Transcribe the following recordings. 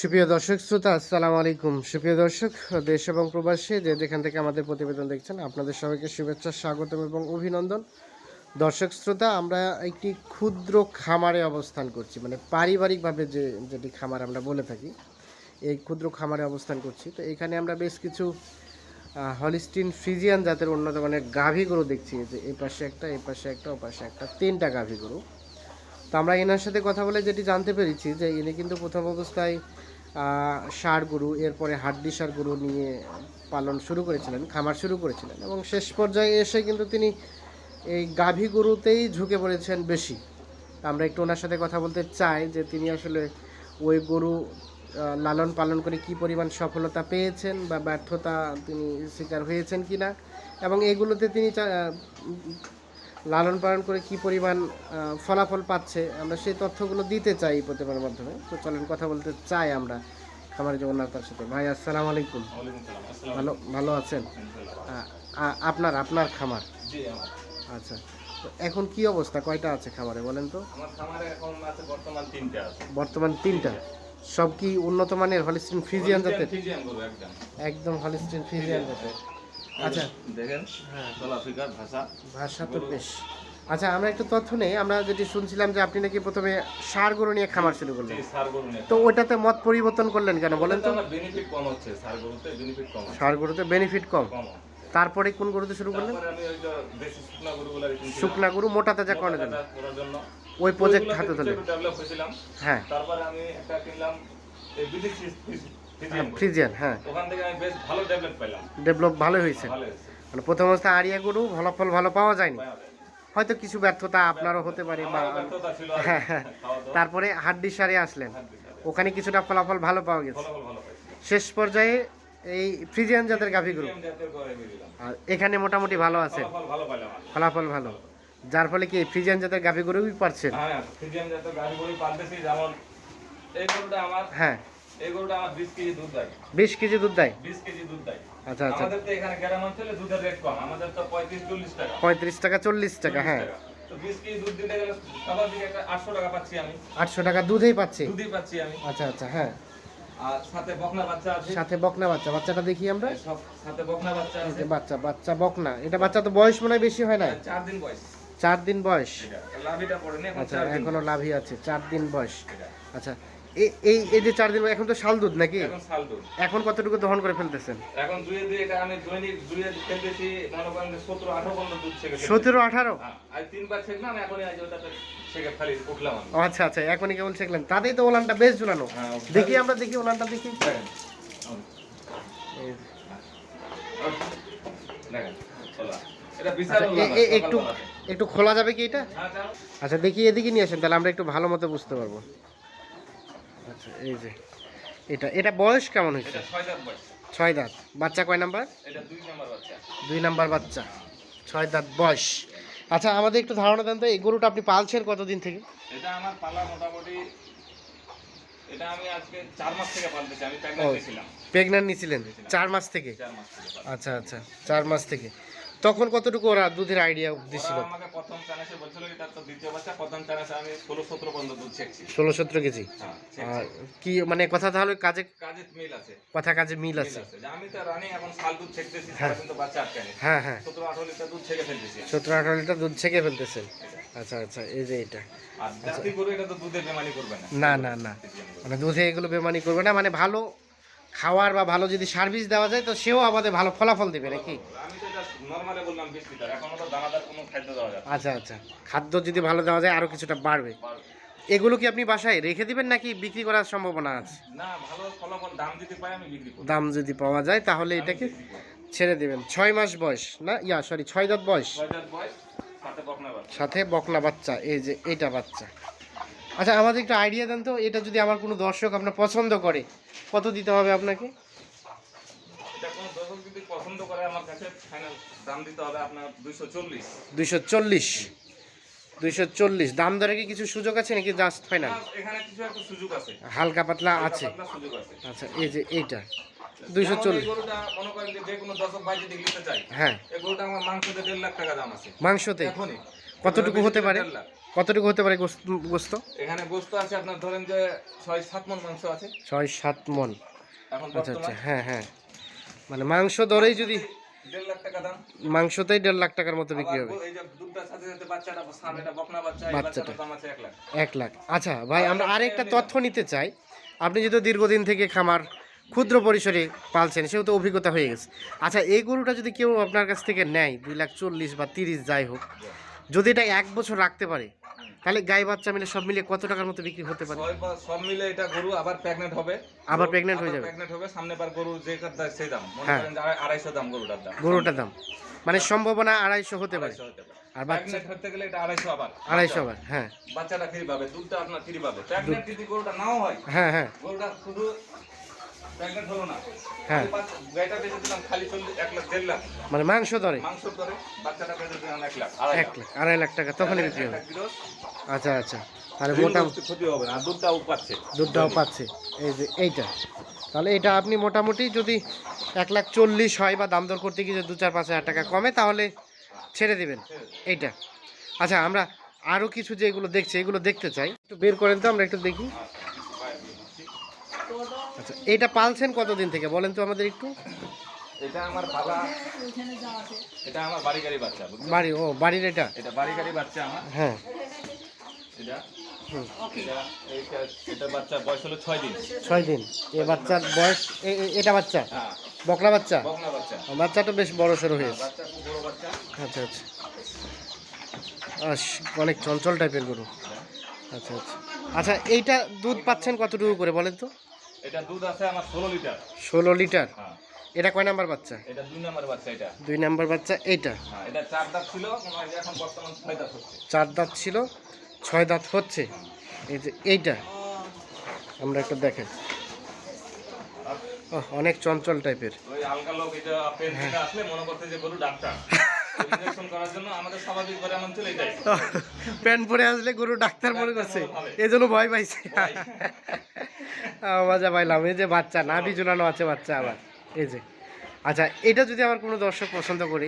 সুপ্রিয় দর্শক, শ্রোতা, আসসালামু আলাইকুম। সুপ্রিয় দর্শক, দেশ এবং প্রবাসী যে যেখান থেকে আমাদের প্রতিবেদন দেখছেন, আপনাদের সবাইকে শুভেচ্ছা, স্বাগতম এবং অভিনন্দন। দর্শক, শ্রোতা, আমরা একটি ক্ষুদ্র খামারে অবস্থান করছি মানে পারিবারিকভাবে যে যেটি খামার আমরা বলে থাকি, এই ক্ষুদ্র খামারে অবস্থান করছি। তো এখানে আমরা বেশ কিছু হলিস্টিন ফ্রিজিয়ান জাতের উন্নত মানের গাভী গরু দেখছি। যে এই পাশে একটা এই পাশে একটা, ও পাশে একটা, তিনটা গাভী গরু। তো আমরা এনার সাথে কথা বলে যেটি জানতে পেরেছি যে ইনি কিন্তু প্রথম অবস্থায় ষাঁড় গরু, এরপরে হাড্ডি ষাঁড় গরু নিয়ে পালন শুরু করেছিলেন, খামার শুরু করেছিলেন এবং শেষ পর্যায়ে এসে কিন্তু তিনি এই গাভী গরুতেই ঝুঁকে পড়েছেন বেশি। আমরা একটু ওনার সাথে কথা বলতে চাই যে তিনি আসলে ওই গরু লালন পালন করে কি পরিমাণ সফলতা পেয়েছেন বা ব্যর্থতা তিনি শিকার হয়েছেন কিনা এবং এগুলোতে তিনি লালন পালন করে কি পরিমাণ ফলাফল পাচ্ছে আমরা সেই তথ্যগুলো দিতে চাই এই প্রতিমার মাধ্যমে। তো চলেন কথা বলতে চাই আমরা খামারের জগন্নাথের সাথে। ভাই আসসালামু আলাইকুম। ভালো ভালো আছেন? আপনার আপনার খামার? আচ্ছা এখন কি অবস্থা? কয়টা আছে খামারে বলেন তো? খামারে বর্তমান তিনটে সব কি উন্নত মানের হলিস্টিন ফ্রিজিয়ান জাতের? একদম। একদম হলিস্টিন ফ্রিজিয়ান জাতের। আচ্ছা। দেখেন হ্যাঁ। আফ্রিকার ভাষা। ভাষা তো বেশ। আচ্ছা আমরা একটু তথ্য নেই। আমরা যেটি শুনছিলাম যে আপনি নাকি প্রথমে সার গরু নিয়ে খামার শুরু করলেন। তো ওটাতে মত পরিবর্তন করলেন কেন বলেন তো? বেনিফিট কম হচ্ছে ষাঁড় গরুতে বেনিফিট কম সার গরুতে বেনিফিট কম। তারপরে কোন গরুতে শুরু করলেন? শুকনা গরু মোটা তাজা করার জন্য। ওই প্রজেক্ট হাতে হয়েছিলাম। হ্যাঁ। তারপরে আমি একটা কিনলাম ফ্রিজিয়ান ফ্রিজিয়ান হ্যাঁ। ওখান থেকে আমি বেশ ভালো ডেভেলপ পেলাম ডেভেলপ ভালোই হয়েছে। ভালো হয়েছে। মানে প্রথম অবস্থায় আরিয়া গরু ফলাফল ভালো পাওয়া যায়নি। হয়তো কিছু ব্যর্থতা আপনারও হতে পারে বা। হ্যাঁ হ্যাঁ। তারপরে হাড্ডি সারে আসলেন। ওখানে কিছুটা ফলাফল ভালো পাওয়া গেছে। শেষ পর্যায়ে এই ফ্রিজিয়ান জাতের গাভী গরু। ফ্রিজিয়ান জাতের গরু আমি দিলাম। আর এখানে মোটামুটি ভালো আছে। ফলাফল ভালো যার ফলে কি ফ্রিজিয়ান জাতের গাভী গরুই পারছেন? হ্যাঁ, ফ্রিজিয়ান জাতের গাভী গরু পালতেছি, যেমন এই গরুটা আমার হ্যাঁ। এই গরুটা আমার 20 কেজি দুধ দেয়। বিশ কেজি দুধ দেয়? 20 কেজি দুধ দেয়। আচ্ছা আচ্ছা। আমাদের তো এখানে গ্রাম অঞ্চলে দুধের রেট কম আমাদের তো 35 40 টাকা। টাকা হ্যাঁ। তো 20 কেজি দুধ দিতে গেলে স্বাভাবিক একটা 800 টাকা পাচ্ছি আমি। আটশো টাকা দুধেই পাচ্ছি? দুধই পাচ্ছি আমি। আচ্ছা আচ্ছা হ্যাঁ। আর সাথে বকনা বাচ্চা আছে। সাথে বকনা বাচ্চা বাচ্চাটা দেখি আমরা। সাথে বকনা বাচ্চা আছে। বাচ্চা বাচ্চা বকনা। এটা বাচ্চা তো বয়স মনে হয় বেশি হয় না? চার দিন বয়স। চার দিন আচ্ছা এখনও লাভই আছে চার দিন বয়স। আচ্ছা এই এই যে চার দিন এখন তো শাল দুধ নাকি? এখন শাল দুধ। এখন কতটুকু দহন করে ফেলতেছেন? এখন দুয়ে দুয়ে এটা আমি দৈনিক দুয়ে খেলতেছি মনে করেন যে সতেরো আঠারো পর্যন্ত দুধ ছেঁকে ফেলতেছি। সতেরো আঠারো? হ্যাঁ, আর তিনবার ছেঁকলাম এখনই আজ ওটাতে ছেঁকে খালি উঠলাম আমি। আচ্ছা আচ্ছা এখনই কেবল শিখলেন তাতেই তো ওলানটা বেশ ঝুলানো। হ্যাঁ, দেখি আমরা দেখি ওলানটা দেখি। দেখেন দেখেন এটা বিশাল আচ্ছা, আছে, এ- একটু একটু খোলা যাবে কি এটা? হ্যাঁ, আচ্ছা দেখি এদিকে নিয়ে আসেন তাহলে আমরা একটু ভালো মতো বুঝতে পারব। এই যে এটা এটা বয়স কেমন হয়েছে? ছয় দাঁত বাচ্চা কয় নাম্বার? দুই নাম্বার বাচ্চা। ছয় দাঁত বয়স। আচ্ছা আমাদের একটু ধারণা দেন তো এই গরুটা আপনি পালছেন কতদিন থেকে? এটা আমার পালা মোটামুটি এটা আমি আজকে চার মাস থেকে পালতেছি আমি চার মাস থেকে। আচ্ছা আচ্ছা চার মাস থেকে। তখন কতটুকু ওরা দুধের আইডিয়া দিছিল? আমাকে প্রথম চানাসে বলছিল এটা তো দ্বিতীয় বাচ্চা প্রথম চানাসে আমি ষোলো সতেরো পর্যন্ত দুধ ছেঁকছি ষোলো সতেরো কেজি? হ্যাঁ। কি মানে কথা তাহলে কাজে কাজে মিল আছে। কথা কাজে মিল আছে। আছে। আমি তো রানিং এখন শাল দুধ ছেঁকতেছি হ্যাঁ। কিন্তু বাচ্চা আটকানি হ্যাঁ হ্যাঁ। সতেরো আঠারো লিটার দুধ ছেঁকে ফেলতেছি সতেরো আঠারো লিটার দুধ ছেঁকে ফেলতেছেন। আচ্ছা আচ্ছা এই যে এটা। আর জাতি গরু এটা তো দুধে বেমানি করবে না। না না না। মানে দুধে এগুলো বেমানি করবে না। মানে ভালো খাওয়ার বা ভালো যদি সার্ভিস দেওয়া যায় তো সেও আমাদের ভালো ফলাফল দেবে নাকি? আচ্ছা আচ্ছা। খাদ্য যদি ভালো দেওয়া যায় আরও কিছুটা বাড়বে। এগুলো কি আপনি বাসায় রেখে দিবেন নাকি বিক্রি করার সম্ভাবনা আছে? দাম যদি পাওয়া যায় তাহলে এটাকে ছেড়ে দেবেন। ছয় মাস বয়স না? ইয়া সরি ছয় দাঁত বয়স। সাথে বকনা বাচ্চা এই যে এটা বাচ্চা। আচ্ছা আমাদের একটু আইডিয়া দেন তো এটা যদি আমার কোনো দর্শক আপনার পছন্দ করে কত দিতে হবে আপনাকে? দুইশো চল্লিশ। দুইশো চল্লিশ। দুইশো দাম দরে কি কিছু সুযোগ আছে নাকি জাস্ট ফাইনাল হালকা পাতলা আছে। আচ্ছা এই যে এইটা। দুইশো চল্লিশ। হ্যাঁ। মাংসতে কতটুকু হতে পারে। কতটুকু হতে পারে গোস্ত গোস্ত? এখানে গোস্ত আছে আপনার ধরেন যে ছয় সাত মন মাংস আছে। ছয় সাত মন। আচ্ছা আচ্ছা হ্যাঁ হ্যাঁ। মানে মাংস দরেই যদি মাংসতেই দেড় লাখ টাকার মতো বিক্রি হবে। বাচ্চাটা লাখ। এক লাখ। আচ্ছা ভাই আমরা আরেকটা তথ্য নিতে চাই। আপনি যেহেতু দীর্ঘদিন থেকে খামার ক্ষুদ্র পরিসরে পালছেন সেহেতু অভিজ্ঞতা হয়ে গেছে। আচ্ছা এই গরুটা যদি কেউ আপনার কাছ থেকে নেয় দুই লাখ চল্লিশ বা তিরিশ যাই হোক যদি এটা এক বছর রাখতে পারে তাহলে গাই বাচ্চা মিলে সব মিলে কত টাকার মতো বিক্রি হতে পারে? সব মিলে এটা গরু আবার প্রেগনেন্ট হবে। আবার pregnant হয়ে যাবে। প্রেগনেন্ট হবে সামনে বার গরু যে সেই দাম। মনে হ্যাঁ। করেন আড়াইশো দাম গরুটার দাম। গরুটার দাম। মানে সম্ভাবনা আড়াইশো হতে পারে। আর বাচ্চা প্রেগনেন্ট হতে গেলে এটা আড়াইশো আবার। আড়াইশো আবার হ্যাঁ। বাচ্চাটা ফ্রি পাবে দুধটা আপনার ফ্রি পাবে প্রেগনেন্ট যদি গরুটা নাও হয় হ্যাঁ হ্যাঁ। গরুটা শুধু প্রেগনেন্ট হলো না। হ্যাঁ। খালি বেঁচে দিলাম খালি চল্লিশ এক লাখ দেড় লাখ। মানে মাংস দরে মাংস করে বাচ্চাটা বেঁচে দিলাম এক লাখ আড়াই এক লাখ আড়াই লাখ টাকা তখনই বিক্রি হবে আচ্ছা আচ্ছা। আর ঋণ মোটা ক্ষতি হবে না দুধটাও পাচ্ছে। দুধটাও পাচ্ছে। এই যে এইটা। তাহলে এটা আপনি মোটামুটি যদি এক লাখ চল্লিশ হয় বা দাম দর করতে গিয়ে দু চার পাঁচ হাজার টাকা কমে তাহলে ছেড়ে দিবেন। এইটা। আচ্ছা আমরা আরও কিছু যে এগুলো দেখছি এগুলো দেখতে চাই। একটু বের করেন তো আমরা একটু দেখি। আচ্ছা এইটা পালছেন কতদিন থেকে? বলেন তো আমাদের একটু। এটা আমার বাবা এটা আমার বাড়ি গাড়ি বাচ্চা? বাড়ি ও বাড়ির এটা? এটা বাড়ি গাড়ি বাচ্চা আমার। হ্যাঁ। এটা হুম, এটা বাচ্চা বয়স হলো ছয় দিন। ছয় দিন। এ বাচ্চার বয়স এটা বাচ্চা? হ্যাঁ। বকলা বাচ্চা? বাচ্চা। বাচ্চাটা বেশ বড় সড়ো হয়েছে। আচ্ছা আচ্ছা। অনেক চঞ্চল টাইপের গরু। আচ্ছা আচ্ছা। আচ্ছা এইটা দুধ পাচ্ছেন কতটুকু করে বলেন তো? এটা দুধ আছে আমার ষোলো লিটার। ষোলো লিটার? হ্যাঁ। এটা কয় নাম্বার বাচ্চা? এটা দুই নম্বর বাচ্চা এটা। দুই নাম্বার বাচ্চা এইটা? হ্যাঁ এটা চার দাঁত ছিল হয় এখন বর্তমান ছয় দাঁত হচ্ছে। চার দাঁত ছিল ছয় দাঁত হচ্ছে। এই যে এইটা আমরা একটু দেখেন। অনেক চঞ্চল টাইপের। ওই লোক এটা পেন থেকে আসলে মনে করতে যে গরু ডাক্তার। ইনজেকশন করার জন্য আমাদের স্বাভাবিক করে এমন চলে যায়। প্যান্ট পরে আসলে গরু ডাক্তার মনে করছে। এই জন্য ভয় পাইছে। মজা পাইলাম। এই যে বাচ্চা নাভি ঝুলানো আছে বাচ্চা আবার। এই যে। আচ্ছা এটা যদি আমার কোনো দর্শক পছন্দ করে,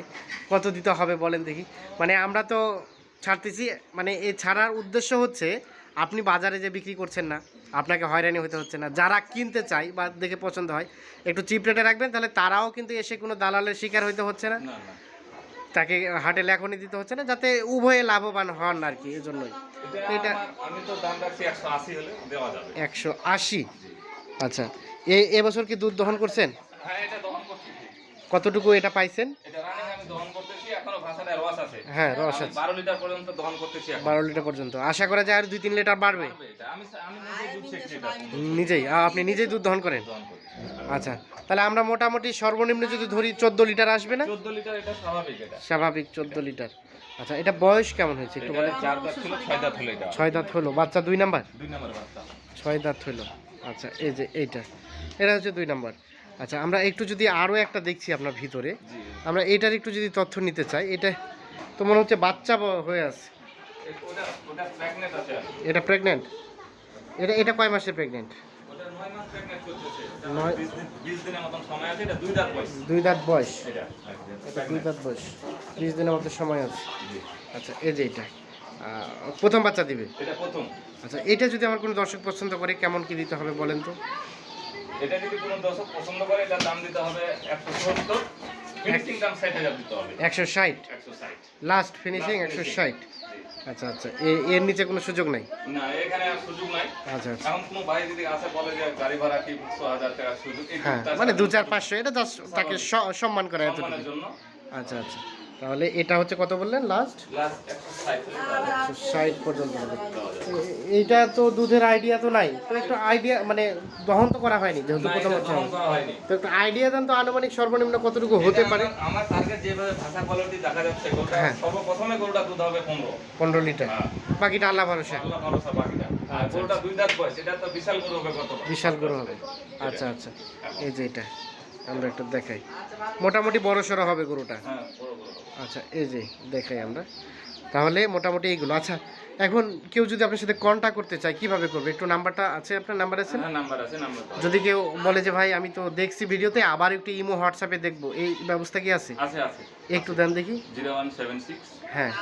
কত দিতে হবে বলেন দেখি। মানে আমরা তো ছাড়তেছি মানে এ ছাড়ার উদ্দেশ্য হচ্ছে, আপনি বাজারে যে বিক্রি করছেন না, আপনাকে হয়রানি হতে হচ্ছে না। যারা কিনতে চায় বা দেখে পছন্দ হয়, একটু চিপ রেটে রাখবেন, তাহলে তারাও কিন্তু এসে কোনো দালালের শিকার হইতে হচ্ছে না। তাকে হাটে লেখনি দিতে হচ্ছে না যাতে উভয়ে লাভবান হন আর কি এই জন্যই এটা আমি তো দাম রাখছি একশো আশি হলে দেওয়া যাবে। একশো আশি? আচ্ছা এ এবছর কি দুধ দহন করছেন? হ্যাঁ এটা দহন করতেছি কতটুকু এটা পাইছেন? এটা রানিং আমি দহন করতেছি এখনও ভাষাটা রস আছে। হ্যাঁ রস আছে। বারো লিটার পর্যন্ত দহন করতেছি এখন। বারো লিটার পর্যন্ত। আশা করা যায় আর দুই তিন লিটার বাড়বে? আমি আমি নিজে দুধ শেখছি এটা নিজেই? আপনি নিজেই দুধ দহন করেন? আচ্ছা। তাহলে আমরা মোটামুটি সর্বনিম্ন যদি ধরি চোদ্দ লিটার আসবে না? চোদ্দ লিটার এটা স্বাভাবিক এটা। স্বাভাবিক চোদ্দ লিটার। আচ্ছা এটা বয়স কেমন হয়েছে একটু বলেন? চার দাঁত ছিল ছয় দাঁত হলো এটা। ছয় দাঁত হলো। বাচ্চা দুই নাম্বার? দুই নম্বর বাচ্চা। ছয় দাঁত হলো। আচ্ছা এই যে এইটা। এটা হচ্ছে দুই নাম্বার। আচ্ছা আমরা একটু যদি আরও একটা দেখছি আপনার ভিতরে। আমরা এটার একটু যদি তথ্য নিতে চাই এটা তো মনে হচ্ছে বাচ্চা হয়ে আছে। এটা প্রেগনেন্ট এটা এটা কয় মাসে প্রেগনেন্ট দুই দাঁত বয়স। দুই দাঁত বয়স। এটা এটা দুই দাঁত বয়স। বিশ দিনের মতো সময় আছে। আচ্ছা এই যে এটা। প্রথম বাচ্চা দিবে? এটা প্রথম। আচ্ছা এটা যদি আমার কোনো দর্শক পছন্দ করে কেমন কি দিতে হবে বলেন তো? এটা যদি কোনো দর্শক পছন্দ করে এটার দাম দিতে হবে একশো সত্তর। ফিনিশিং দাম ষাট হাজার দিতে হবে। একশো ষাট। একশো ষাট। লাস্ট ফিনিশিং একশো ষাট। আচ্ছা আচ্ছা। এর নিচে কোনো সুযোগ নাই? না এখানে সুযোগ নাই। আচ্ছা আচ্ছা। এখন কোনো ভাই যদি আসে বলে যে গাড়ি ভাড়া কি ছ টাকা সুযোগ হ্যাঁ মানে দু চার পাঁচশো এটা জাস্ট তাকে সম্মান করা এতটুকু। জন্য। আচ্ছা আচ্ছা। তাহলে এটা হচ্ছে কত বললেন? লাস্ট ষাট পর্যন্ত এইটা তো দুধের আইডিয়া তো নাই। তো একটু আইডিয়া মানে দহন তো করা হয়নি যেহেতু প্রথম হচ্ছে। তো একটু আইডিয়া দেন তো আনুমানিক সর্বনিম্ন কতটুকু হতে পারে। আমার- টার্গেট যেভাবে ভাষা কোয়ালিটি দেখা যাচ্ছে হ্যাঁ। সর্বপ্রথমে গরুটা দুধ হবে পনেরো। পনেরো লিটার। হ্যাঁ। বাকিটা আল্লাহ ভরসা। আল্লাহ ভরসা বাকিটা। আর আচ্ছা, গরুটা দুই দাঁত বয়স এটা তো বিশাল গরু হবে কত বিশাল গরু হবে। আচ্ছা আচ্ছা। এই যে এটা। আমরা একটা দেখাই। মোটামুটি বড় সড়ো হবে গরুটা? হ্যাঁ। আচ্ছা এই যে দেখাই আমরা। তাহলে মোটামুটি এইগুলো। আচ্ছা এখন কেউ যদি আপনার সাথে কন্ট্যাক্ট করতে চায় কীভাবে করবে? একটু নাম্বারটা আছে? আপনার নাম্বার আছে না? হ্যাঁ নাম্বার আছে নাম্বার যদি কেউ বলে যে ভাই আমি তো দেখছি ভিডিওতে আবার একটু ইমো হোয়াটসঅ্যাপে দেখব। এই ব্যবস্থা কি আছে? আছে আছে। একটু দেন দেখি। জিরো ওয়ান সেভেন সিক্স হ্যাঁ।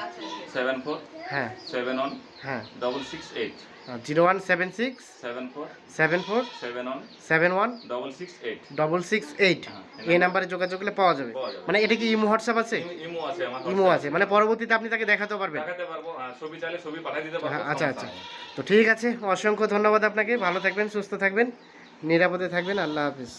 সেভেন ফোর হ্যাঁ। সেভেন ওয়ান হ্যাঁ। Double six eight. Zero one seven six seven four seven four seven one seven one double six eight. Double six eight. হ্যাঁ, এই নাম্বারে যোগাযোগ করলে পাওয়া যাবে। মানে এটা কি ইমো হোয়াটসঅ্যাপ আছে? ইমো আছে আমার ইমো আছে। মানে পরবর্তীতে আপনি তাকে দেখাতেও পারবেন। দেখাতে পারব হ্যাঁ, ছবি চাইলে ছবি পাঠিয়ে দিতে পারব আচ্ছা আচ্ছা। তো ঠিক আছে অসংখ্য ধন্যবাদ আপনাকে। ভালো থাকবেন সুস্থ থাকবেন নিরাপদে থাকবেন। আল্লাহ হাফিজ।